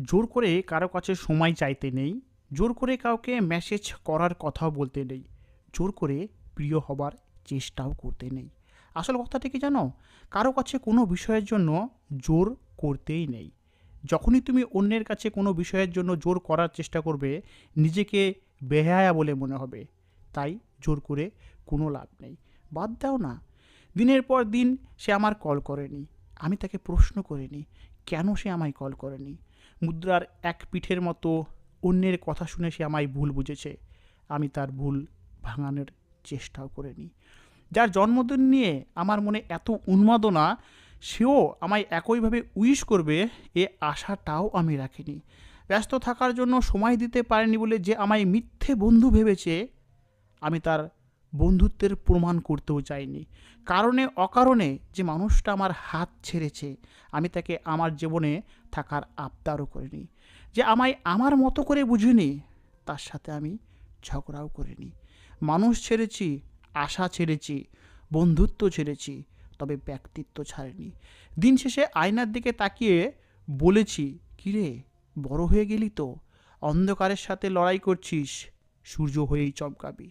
জোর করে কারও কাছে সময় চাইতে নেই, জোর করে কাউকে মেসেজ করার কথাও বলতে নেই, জোর করে প্রিয় হবার চেষ্টাও করতে নেই। আসল কথাটা কি জানো? কারও কাছে কোনো বিষয়ের জন্য জোর করতেই নেই। যখনই তুমি অন্যের কাছে কোনো বিষয়ের জন্য জোর করার চেষ্টা করবে, নিজেকে বেহায়া বলে মনে হবে। তাই জোর করে কোনো লাভ নেই। বাদ দাও না। দিনের পর দিন সে আমার কল করেনি। আমি তাকে প্রশ্ন করিনি, কেন সে আমায় কল করেনি? মুদ্রার এক পিঠের মতো অন্যের কথা শুনে সে আমায় ভুল বুঝেছে। আমি তার ভুল ভাঙানোর চেষ্টাও করিনি। যার জন্মদিন নিয়ে আমার মনে এত উন্মাদনা, সেও আমায় একইভাবে উইশ করবে এ আশাটাও আমি রাখিনি। ব্যস্ত থাকার জন্য সময় দিতে পারেনি বলে যে আমায় মিথ্যে বন্ধু ভেবেছে, আমি তার বন্ধুত্বের প্রমাণ করতেও চাইনি। কারণে, অকারণে যে মানুষটা আমার হাত ছেড়েছে, আমি তাকে আমার জীবনে থাকার আবদারও করিনি। যে আমায় আমার মতো করে বুঝিনি, তার সাথে আমি ঝগড়াও করিনি। মানুষ ছেড়েছি, আশা ছেড়েছি, বন্ধুত্ব ছেড়েছি, তবে ব্যক্তিত্ব ছাড়েনি। দিন শেষে আয়নার দিকে তাকিয়ে বলেছি, কিরে, বড় হয়ে গেলি তো। অন্ধকারের সাথে লড়াই করছিস, সূর্য হয়েই চমকাবি।